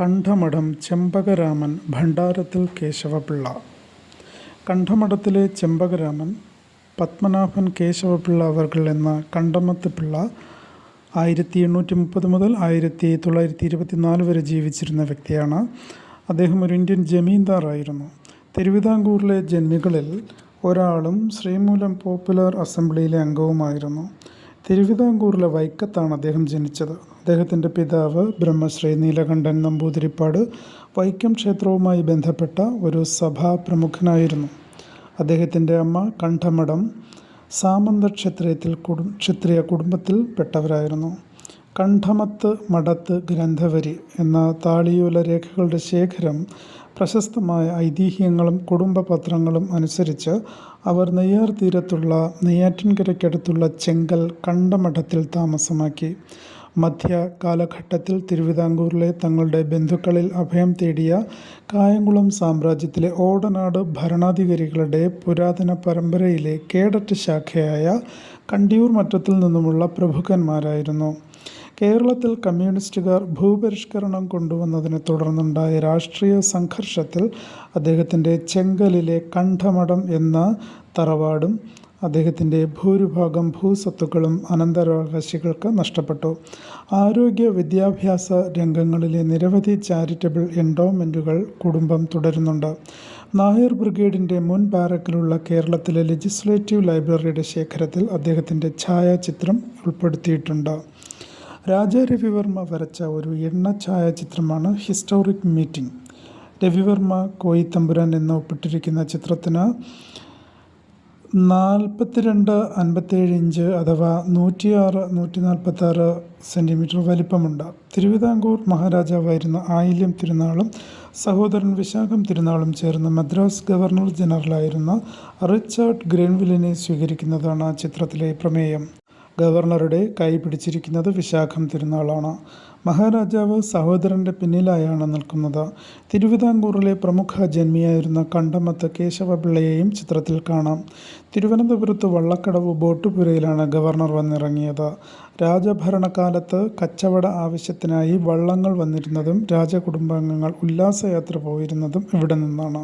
കണ്ഠമഠം ചെമ്പകരാമൻ ഭണ്ഡാരത്തിൽ കേശവപിള്ള. കണ്ഠമഠത്തിലെ ചെമ്പകരാമൻ പത്മനാഭൻ കേശവപിള്ള അവർകൾ എന്ന കണ്ടമത്ത് പിള്ള ആയിരത്തി എണ്ണൂറ്റി മുപ്പത് മുതൽ ആയിരത്തി തൊള്ളായിരത്തി ഇരുപത്തിനാല് വരെ ജീവിച്ചിരുന്ന വ്യക്തിയാണ്. അദ്ദേഹം ഒരു ഇന്ത്യൻ ജമീന്ദാറായിരുന്നു. തിരുവിതാംകൂറിലെ ജന്മികളിൽ ഒരാളും ശ്രീമൂലം പോപ്പുലർ അസംബ്ലിയിലെ അംഗവുമായിരുന്നു. തിരുവിതാംകൂറിലെ വൈക്കത്താണ് അദ്ദേഹം ജനിച്ചത്. അദ്ദേഹത്തിന്റെ പിതാവ് ബ്രഹ്മശ്രീ നീലകണ്ഠൻ നമ്പൂതിരിപ്പാട് വൈക്കം ക്ഷേത്രവുമായി ബന്ധപ്പെട്ട ഒരു സഭാ പ്രമുഖനായിരുന്നു. അദ്ദേഹത്തിന്റെ അമ്മ കണ്ഠമഠം സാമന്ത ക്ഷത്രിയത്തിൽ കുടു ക്ഷത്രിയ കുടുംബത്തിൽ പെട്ടവരായിരുന്നു. കണ്ഠമത്ത് മടത്ത് ഗ്രന്ഥവരി എന്ന താളിയോല രേഖകളുടെ ശേഖരം പ്രശസ്തമായ ഐതിഹ്യങ്ങളും കുടുംബ പത്രങ്ങളും അനുസരിച്ച് അവർ നെയ്യാർ തീരത്തുള്ള നെയ്യാറ്റിൻകരയ്ക്കടുത്തുള്ള ചെങ്കൽ കണ്ടമഠത്തിൽ താമസമാക്കി. മധ്യ കാലഘട്ടത്തിൽ തിരുവിതാംകൂറിലെ തങ്ങളുടെ ബന്ധുക്കളിൽ അഭയം തേടിയ കായംകുളം സാമ്രാജ്യത്തിലെ ഓടനാട് ഭരണാധികാരികളുടെ പുരാതന പരമ്പരയിലെ കേഡറ്റ് ശാഖയായ കണ്ടിയൂർ മറ്റത്തിൽ നിന്നുമുള്ള പ്രഭുക്കന്മാരായിരുന്നു. കേരളത്തിൽ കമ്മ്യൂണിസ്റ്റുകാർ ഭൂപരിഷ്കരണം കൊണ്ടുവന്നതിനെ തുടർന്നുണ്ടായ രാഷ്ട്രീയ സംഘർഷത്തിൽ അദ്ദേഹത്തിന്റെ ചെങ്കലിലെ കണ്ഠമഠം എന്ന തറവാടും അദ്ദേഹത്തിന്റെ ഭൂരിഭാഗം ഭൂസ്വത്തുക്കളും അനന്തരാവകാശികൾക്ക് നഷ്ടപ്പെട്ടു. ആരോഗ്യ വിദ്യാഭ്യാസ രംഗങ്ങളിലെ നിരവധി ചാരിറ്റബിൾ എൻഡോമെന്റുകൾ കുടുംബം തുടരുന്നുണ്ട്. നായർ ബ്രിഗേഡിന്റെ മുൻ ബാരക്കിലുള്ള കേരളത്തിലെ ലെജിസ്ലേറ്റീവ് ലൈബ്രറിയുടെ ശേഖരത്തിൽ അദ്ദേഹത്തിന്റെ ഛായാചിത്രം ഉൾപ്പെടുത്തിയിട്ടുണ്ട്. രാജാ രവിവർമ്മ വരച്ച ഒരു എണ്ണ ഛായാചിത്രമാണ് ഹിസ്റ്റോറിക് മീറ്റിംഗ് രവിവർമ്മ കോയിത്തമ്പുരാൻ എന്ന് ഒപ്പിട്ടിരിക്കുന്ന ചിത്രത്തിന് നാൽപ്പത്തിരണ്ട് അൻപത്തേഴ് ഇഞ്ച് അഥവാ നൂറ്റിയാറ് നൂറ്റി നാൽപ്പത്താറ് സെന്റിമീറ്റർ വലിപ്പമുണ്ട്. തിരുവിതാംകൂർ മഹാരാജാവായിരുന്ന ആയില്യം തിരുനാളും സഹോദരൻ വിശാഖം തിരുനാളും ചേർന്ന് മദ്രാസ് ഗവർണർ ജനറലായിരുന്ന റിച്ചാർഡ് ഗ്രീൻവില്ലിനെ സ്വീകരിക്കുന്നതാണ് ആ ചിത്രത്തിലെ പ്രമേയം. ഗവർണറുടെ കൈ പിടിച്ചിരിക്കുന്നത് വിശാഖം തിരുനാളാണ്. മഹാരാജാവ് സഹോദരന്റെ പിന്നിലായാണ് നിൽക്കുന്നത്. തിരുവിതാംകൂറിലെ പ്രമുഖ ജന്മിയായിരുന്ന കണ്ടമത്ത് കേശവപിള്ളയെയും ചിത്രത്തിൽ കാണാം. തിരുവനന്തപുരത്ത് വള്ളക്കടവ് ബോട്ടുപുരയിലാണ് ഗവർണർ വന്നിറങ്ങിയത്. രാജഭരണകാലത്ത് കച്ചവട ആവശ്യത്തിനായി വള്ളങ്ങൾ വന്നിരുന്നതും രാജകുടുംബാംഗങ്ങൾ ഉല്ലാസയാത്ര പോയിരുന്നതും ഇവിടെ നിന്നാണ്.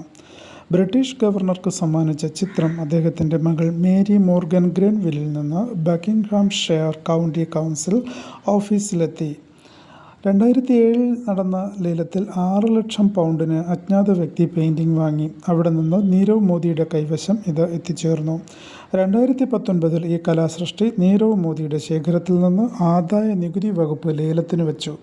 ബ്രിട്ടീഷ് ഗവർണർക്ക് സമ്മാനിച്ച ചിത്രം അദ്ദേഹത്തിന്റെ മകൾ മേരി മോർഗൻ ഗ്രെൻവില്ലിൽ നിന്ന് ബക്കിംഗ്ഹാം ഷെയർ കൗണ്ടി കൗൺസിൽ ഓഫീസിലെത്തി. രണ്ടായിരത്തി ഏഴിൽ നടന്ന ലേലത്തിൽ ആറ് ലക്ഷം പൗണ്ടിന് അജ്ഞാത വ്യക്തി പെയിന്റിംഗ് വാങ്ങി. അവിടെ നിന്ന് നീരവ് മോദിയുടെ കൈവശം ഇത് എത്തിച്ചേർന്നു. രണ്ടായിരത്തി പത്തൊൻപതിൽ ഈ കലാസൃഷ്ടി നീരവ് മോദിയുടെ ശേഖരത്തിൽ നിന്ന് ആദായ നികുതി വകുപ്പ് ലേലത്തിന് വെച്ചു.